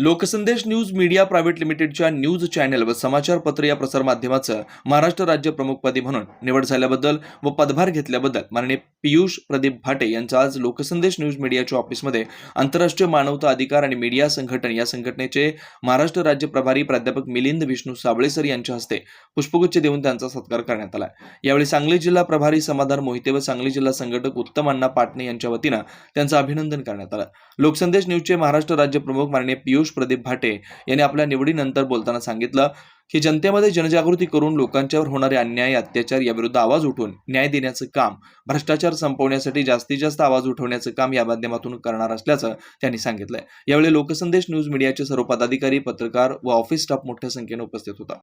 Loksandesh news media private लिमिटेडच्या news channel व समाचारपत्र या प्रसारमाध्यमाचं महाराष्ट्र राज्य प्रमुखपदी म्हणून निवड झाल्याबद्दल व पदभार घेतल्याबद्दल माननीय पियुष प्रदीप भाटे यांचं आज लोकसंदेश न्यूज मीडियाच्या ऑफिसमध्ये आंतरराष्ट्रीय मानवता अधिकार आणि मीडिया संघटन या संघटनेचे महाराष्ट्र राज्य प्रभारी प्राध्यापक मिलिंद विष्णू साबळे सर यांच्या हस्ते पुष्पगुच्छ देऊन त्यांचा सत्कार करण्यात आला. यावेळी सांगली जिल्हा प्रभारी समाधान मोहिते व सांगली जिल्हा संघटक उत्तम अण्णा पाटणे यांच्या वतीनं त्यांचं अभिनंदन करण्यात आलं. लोकसंदेश न्यूजचे महाराष्ट्र राज्य प्रमुख माननीय पियुष प्रदीप भाटे यांनी आपल्या निवडीनंतर बोलताना सांगितलं की जनतेमध्ये जनजागृती करून लोकांच्यावर होणारे अन्याय अत्याचार याविरुद्ध आवाज उठवून न्याय देण्याचं काम भ्रष्टाचार संपवण्यासाठी जास्तीत जास्त आवाज उठवण्याचं काम या माध्यमातून करणार असल्याचं त्यांनी सांगितलंय. यावेळी लोकसंदेश न्यूज मीडियाचे सर्व पदाधिकारी पत्रकार व ऑफिस स्टाफ मोठ्या संख्येने उपस्थित होता.